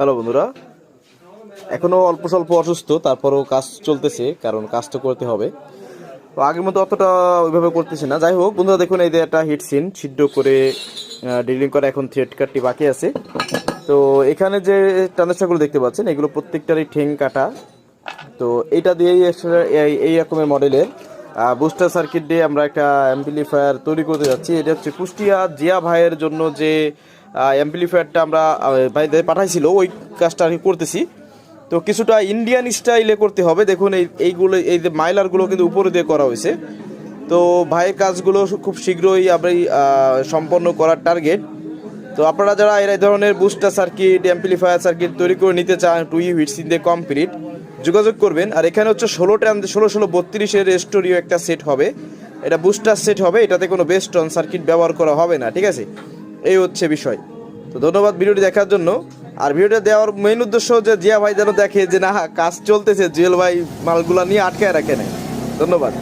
Hello বন্ধুরা। এখনও অল্প স্বল্প অসুস্থ, তারপরেও কাজ চলতেছে, কারণ কাজ তো করতে হবে। তো আগের মতো অতটা ওইভাবে করতেছে না। যাই হোক, বন্ধুরা দেখুন, এই যে একটা হিট সিন ছিদ্র করে ডিলিং করা এখন থ্রেড কাটটি বাকি আছে। তো এখানে যে ট্রান্সফারগুলো দেখতে পাচ্ছেন, এগুলো প্রত্যেকটারই ঠেং কাটা। তো এইটা দিয়েই এই রকমের মডেলের বুস্টার সার্কিট দিয়ে আমরা একটা অ্যাম্পলিফায়ার তৈরি করতে যাচ্ছি। এটা হচ্ছে কুষ্টিয়া জিয়া ভাইয়ের জন্য যে অ্যাম্পলিফায়ারটা আমরা ভাইদের পাঠাইছিল, ওই কাজটা আমি করতেছি। তো কিছুটা ইন্ডিয়ান স্টাইলে করতে হবে। দেখুন, এই, এইগুলো, এই যে মাইলারগুলো কিন্তু উপরে দিয়ে করা হয়েছে। তো ভাইয়ের কাজগুলো খুব শীঘ্রই আমরা সম্পন্ন করার টার্গেট তো আপনারা যারা এর ধরনের বুস্টার সার্কিট অ্যাম্পলিফায়ার সার্কিট তৈরি করে নিতে চান টু ই হিটসিন দিয়ে কমপ্লিট যোগাযোগ করবেন। আর এখানে হচ্ছে ষোলো টান ষোলো ষোলো বত্রিশের স্টোরিও একটা সেট হবে। এটা বুস্টার সেট হবে, এটাতে কোনো বেস্টন সার্কিট ব্যবহার করা হবে না, ঠিক আছে? এই হচ্ছে বিষয়। তো ধন্যবাদ ভিডিওটি দেখার জন্য। আর ভিডিওটা দেওয়ার মেইন উদ্দেশ্য যে জিয়া ভাই যেন দেখে যে না, কাজ চলতেছে, জুয়েল ভাই মালগুলা নিয়ে আটকায় রাখে না ধন্যবাদ।